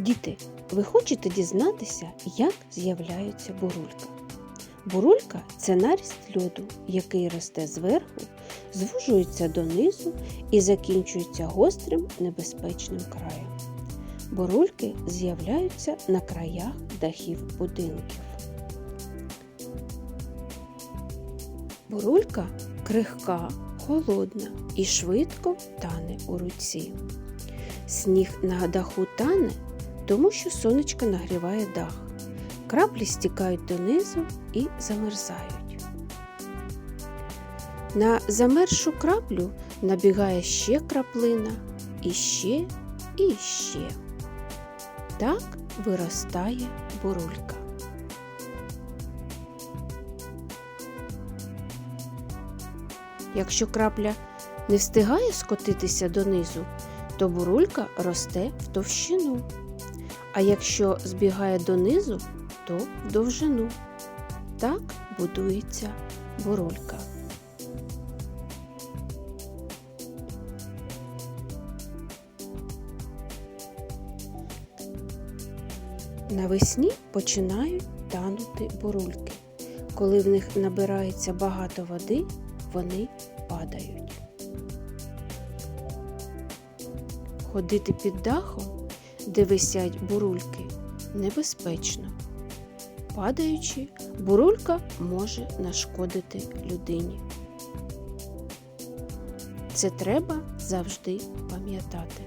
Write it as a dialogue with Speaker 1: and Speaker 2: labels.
Speaker 1: Діти, ви хочете дізнатися, як з'являються бурулька? Бурулька це наріст льоду, який росте зверху, звужується донизу і закінчується гострим небезпечним краєм. Бурульки з'являються на краях дахів будинків. Бурулька крихка, холодна і швидко тане у руці. Сніг на даху тане, тому що сонечко нагріває дах. Краплі стікають донизу і замерзають. На замерзшу краплю набігає ще краплина, і ще, і ще. Так виростає бурулька. Якщо крапля не встигає скотитися донизу, то бурулька росте в товщину. А якщо збігає донизу, то довжину. Так будується бурулька. Навесні починають танути бурульки. Коли в них набирається багато води, вони падають. Ходити під дахом, де висять бурульки, небезпечно. Падаючи, бурулька може нашкодити людині. Це треба завжди пам'ятати.